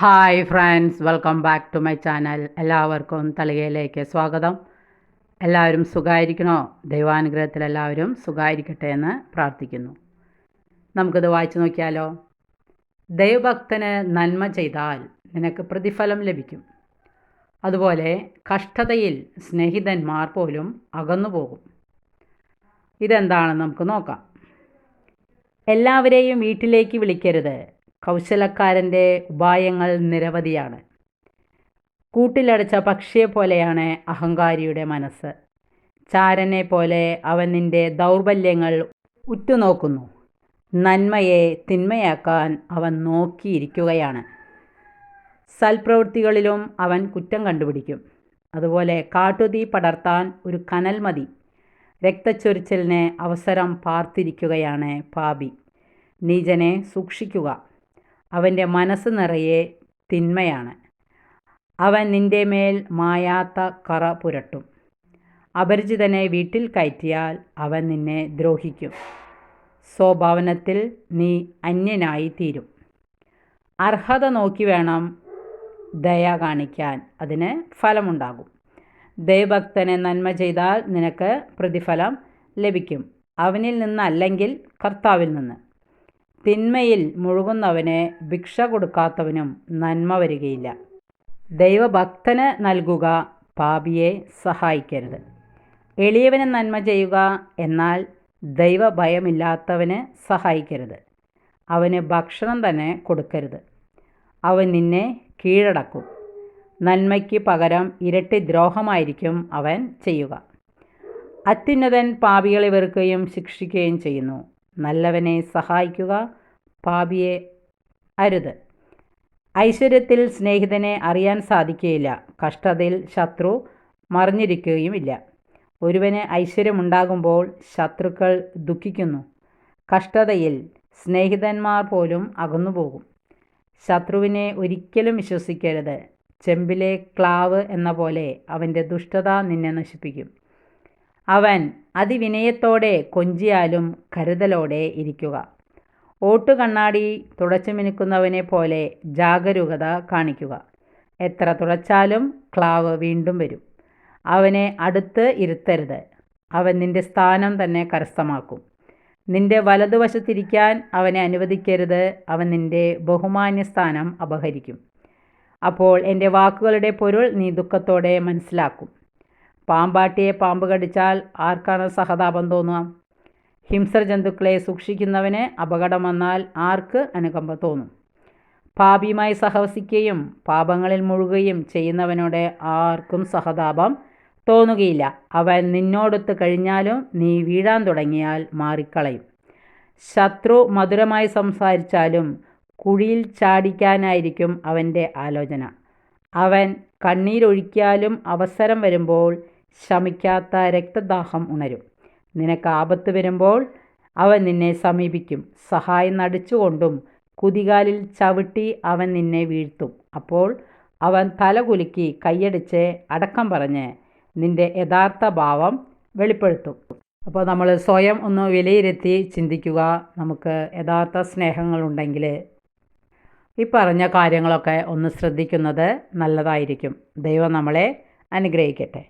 Hi friends welcome back to my channel എല്ലാവർക്കും തളികയിലേക്ക് സ്വാഗതം. എല്ലാവരും സുഖമായിരിക്കണോ ദൈവാനുഗ്രഹത്തിൽ എല്ലാവരും സുഖമായിരിക്കട്ടെ എന്ന് പ്രാർത്ഥിക്കുന്നു. നമുക്കിത് വായിച്ചു നോക്കിയാലോ? ദൈവഭക്തന് നന്മ ചെയ്താൽ നിനക്ക് പ്രതിഫലം ലഭിക്കും. അതുപോലെ കഷ്ടതയിൽ സ്നേഹിതന്മാർ പോലും അകന്നു പോകും ഇതെന്താണെന്ന് നമുക്ക് നോക്കാം. എല്ലാവരെയും വീട്ടിലേക്ക് വിളിക്കരുത്. കൗശലക്കാരന്റെ ഉപായങ്ങൾ നിരവധിയാണ്. കൂട്ടിലടച്ച പക്ഷിയെ പോലെയാണ് അഹങ്കാരിയുടെ മനസ്സ്. ചാരനെ പോലെ അവൻ നിന്റെ ദൗർബല്യങ്ങൾ ഉറ്റുനോക്കുന്നു. നന്മയെ തിന്മയാക്കാൻ അവൻ നോക്കിയിരിക്കുകയാണ്. സൽപ്രവൃത്തികളിലും അവൻ കുറ്റം കണ്ടുപിടിക്കും. അതുപോലെ കാട്ടുതീ പടർത്താൻ ഒരു കനൽ മതി. രക്തച്ചൊരിച്ചിലിന് അവസരം പാർത്തിരിക്കുകയാണ് പാപി. നീജനെ സൂക്ഷിക്കുക. അവന്റെ മനസ്സ് നിറയെ തിന്മയാണ്. അവൻ നിന്റെ മേൽ മായാത്ത കറ പുരട്ടും. അപരിചിതനെ വീട്ടിൽ കയറ്റിയാൽ അവൻ നിന്നെ ദ്രോഹിക്കും. സ്വഭാവനത്തിൽ നീ അന്യനായി തീരും. അർഹത നോക്കി വേണം ദയ കാണിക്കാൻ. അതിന് ഫലമുണ്ടാകും. ദൈവഭക്തനെ നന്മ ചെയ്താൽ നിനക്ക് പ്രതിഫലം ലഭിക്കും. അവനിൽ നിന്നല്ലെങ്കിൽ കർത്താവിൽ നിന്ന്. തിന്മയിൽ മുഴുകുന്നവന് ഭിക്ഷ കൊടുക്കാത്തവനും നന്മ വരികയില്ല. ദൈവഭക്തന് നൽകുക പാപിയെ സഹായിക്കരുത്. എളിയവന് നന്മ ചെയ്യുക എന്നാൽ ദൈവഭയമില്ലാത്തവന് സഹായിക്കരുത്. അവന് ഭക്ഷണം തന്നെ കൊടുക്കരുത്. അവൻ നിന്നെ കീഴടക്കും. നന്മയ്ക്ക് പകരം ഇരട്ടി ദ്രോഹമായിരിക്കും അവൻ ചെയ്യുക. അത്യുന്നതൻ പാപികളെ വെറുക്കുകയും ശിക്ഷിക്കുകയും ചെയ്യുന്നു. നല്ലവനെ സഹായിക്കുക പാപിയെ അരുത്. ഐശ്വര്യത്തിൽ സ്നേഹിതനെ അറിയാൻ സാധിക്കുകയില്ല കഷ്ടതയിൽ ശത്രു മറിഞ്ഞിരിക്കുകയുമില്ല. ഒരുവന് ഐശ്വര്യമുണ്ടാകുമ്പോൾ ശത്രുക്കൾ ദുഃഖിക്കുന്നു. കഷ്ടതയിൽ സ്നേഹിതന്മാർ പോലും അകന്നുപോകും. ശത്രുവിനെ ഒരിക്കലും വിശ്വസിക്കരുത്. ചെമ്പിലെ ക്ലാവ് എന്ന പോലെ അവന്റെ ദുഷ്ടത നിന്നെ നശിപ്പിക്കും. അവൻ അതിവിനയത്തോടെ കൊഞ്ചിയാലും കരുതലോടെ ഇരിക്കുക. ഓട്ടുകണ്ണാടി തുടച്ചു മിനുക്കുന്നവനെ പോലെ ജാഗരൂകത കാണിക്കുക. എത്ര തുടച്ചാലും ക്ലാവ് വീണ്ടും വരും. അവനെ അടുത്ത് ഇരുത്തരുത്. അവൻ നിന്റെ സ്ഥാനം തന്നെ കരസ്ഥമാക്കും. നിന്റെ വലതുവശത്തിരിക്കാൻ അവനെ അനുവദിക്കരുത്. അവൻ നിന്റെ ബഹുമാന്യ സ്ഥാനം അപഹരിക്കും. അപ്പോൾ എന്റെ വാക്കുകളുടെ പൊരുൾ നീ ദുഃഖത്തോടെ മനസ്സിലാക്കും. പാമ്പാട്ടിയെ പാമ്പ് കടിച്ചാൽ ആർക്കാണ് സഹതാപം തോന്നുക? ഹിംസർ ജന്തുക്കളെ സൂക്ഷിക്കുന്നവന് അപകടം വന്നാൽ ആർക്ക് അനുകമ്പ തോന്നും? പാപിയുമായി സഹവസിക്കുകയും പാപങ്ങളിൽ മുഴുകുകയും ചെയ്യുന്നവനോട് ആർക്കും സഹതാപം തോന്നുകയില്ല. അവൻ നിന്നോടൊത്ത് കഴിഞ്ഞാലും നീ വീഴാൻ തുടങ്ങിയാൽ മാറിക്കളയും. ശത്രു മധുരമായി സംസാരിച്ചാലും കുഴിയിൽ ചാടിക്കാനായിരിക്കും അവന്റെ ആലോചന. അവൻ കണ്ണീരൊഴിക്കാലും അവസരം വരുമ്പോൾ ശമിക്കാത്ത രക്തദാഹം ഉണരും. നിനക്ക് ആപത്ത് വരുമ്പോൾ അവൻ നിന്നെ സമീപിക്കും. സഹായം നടിച്ചുകൊണ്ടും കുതികാലിൽ ചവിട്ടി അവൻ നിന്നെ വീഴ്ത്തും. അപ്പോൾ അവൻ തലകുലുക്കി കൈയടിച്ച് അടക്കം പറഞ്ഞ് നിന്റെ യഥാർത്ഥ ഭാവം വെളിപ്പെടുത്തും. അപ്പോൾ നമ്മൾ സ്വയം ഒന്ന് വിലയിരുത്തി ചിന്തിക്കുക. നമുക്ക് യഥാർത്ഥ സ്നേഹങ്ങളുണ്ടെങ്കിൽ ഈ പറഞ്ഞ കാര്യങ്ങളൊക്കെ ഒന്ന് ശ്രദ്ധിക്കുന്നത് നല്ലതായിരിക്കും. ദൈവം നമ്മളെ അനുഗ്രഹിക്കട്ടെ.